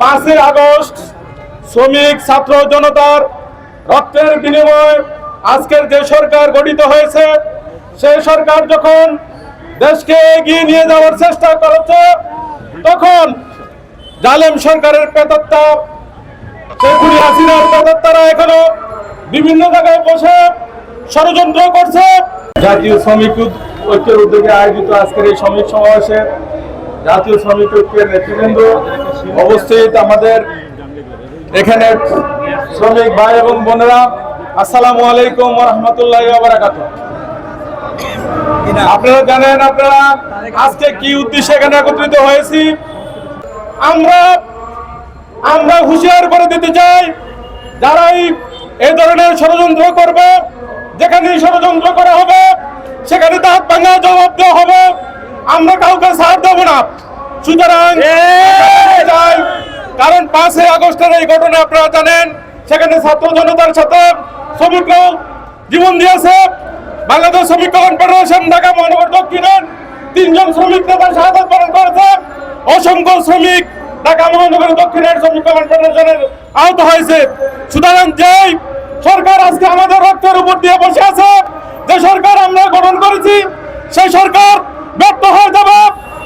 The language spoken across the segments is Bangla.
পাঁচই আগস্ট শ্রমিক, ছাত্র, জনতার রক্তের বিনিময়ে আজকের যে সরকার গঠিত হয়েছে, সেই সরকার যখন দেশকে এগিয়ে নিয়ে যাওয়ার চেষ্টা করেছে, তখন জালেম সরকারের পেতত্তা শেখুলি হাসিনার পেতত্তারা এখনও বিভিন্ন জায়গায় বসে ষড়যন্ত্র করছে। জাতীয় শ্রমিক ঐক্যের উদ্যোগে আয়োজিত আজকের এই শ্রমিক সমাবেশে জাতীয় শ্রমিক ঐক্যের নেতৃবৃন্দ অবস্থিত আমাদের এখানে শ্রমিক ভাই এবং বোনেরা, আসসালামু আলাইকুম রহমতুল্লাহ বারাকাত আপনারা জানেন আপনারা, আজকে কি উদ্দেশ্যে এখানে একত্রিত হয়েছি? আমরা আমরা হুঁশিয়ার করে দিতে চাই, যারাই এই ধরনের ষড়যন্ত্র করবে যেখানে ষড়যন্ত্র করা হবে, সেখানে দাঁত ভাঙা জবাব দেওয়া হবে। আমরা কাউকে ছাড় দেবো না। সুতরাং চাই, কারণ পাঁচই আগস্টের এই ঘটনা আপনারা জানেন সেখানে ছাত্র জনতার সাথে জীবন দিয়েছে। বাংলাদেশ শ্রমিক কনফেডারেশন ঢাকা মহানগর দক্ষিণের তিনজন শ্রমিক শাহাদ করেছে। অসংখ্য শ্রমিক ঢাকা মহানগর দক্ষিণের শ্রমিক কনফেডারেশনের আহত হয়েছে। সুতরাং যেই সরকার আজকে আমাদের রক্তের উপর দিয়ে বসে আছে যে সরকার আমরা গঠন করেছি সেই সরকার ব্যর্থ হয়ে যাবে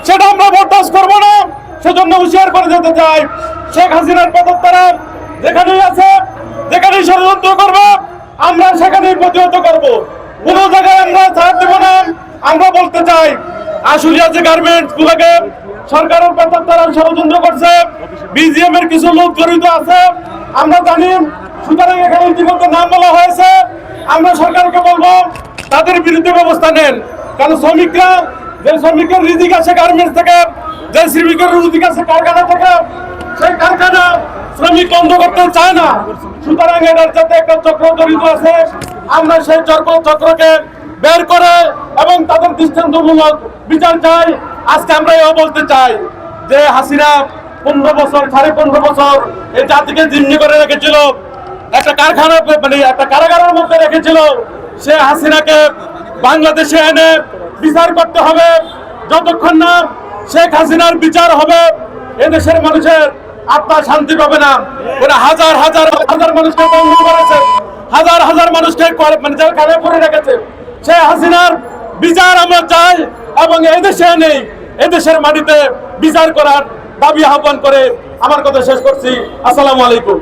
সেটা আমরা বরদাস্ত করব না। সেজন্য হুঁশিয়ার করে যেতে চাই। শেখ হাসিনার পদত্তারা যেখানেই আছে, যেখানেই ষড়যন্ত্র করবে, আমরা সেখানেই প্রতিহত করব। কোনো জায়গায় আমরা ছাড় দেব না। আমরা বলতে চাই, আশুলিয়া যে গার্মেন্টস গুলোকে সরকারের বেতন তারা ষড়যন্ত্র করছে বিজিএম এর কিছু লোক জড়িত আছে, আমরা জানি, সুতরাং এখানে ইতিমধ্যে নাম বলা হয়েছে। আমরা সরকারকে বলব, তাদের বিরুদ্ধে ব্যবস্থা নেন। কারণ শ্রমিকরা, যে শ্রমিকের রিজিক আছে গার্মেন্টস থেকে যে শ্রমিকের রিজিক আছে কারখানা থেকে, সেই কারখানা শ্রমিক বন্ধ করতে চায় না। সুতরাং এটার যাতে একটা চক্র জড়িত আছে, আমরা সেই চক্র, চক্রকে বের করে এবং তাদের দৃষ্টান্তমূলক বিচার চাই। আজকে আমরা এও বলতে চাই যে হাসিনা পনেরো বছর, সাড়ে পনেরো বছর এই জাতিকে জিম্মি করে রেখেছিল, একটা কারখানা মানে একটা কারাগারের মধ্যে রেখেছিল। সে হাসিনাকে বাংলাদেশে এনে বিচার করতে হবে। যতক্ষণ না শেখ হাসিনার বিচার হবে, এদেশের মানুষের আত্মা শান্তি পাবে না। হাজার হাজার হাজার মানুষকে বন্ধ করেছে, হাজার হাজার মানুষকে মানে জেলখানে পড়ে রেখেছে। সে হাসিনার বিচার আমরা চাই এবং এদেশে নেই, এদেশের মাটিতে বিচার করার দাবি আহ্বান করে আমার কথা শেষ করছি। আসসালামু আলাইকুম।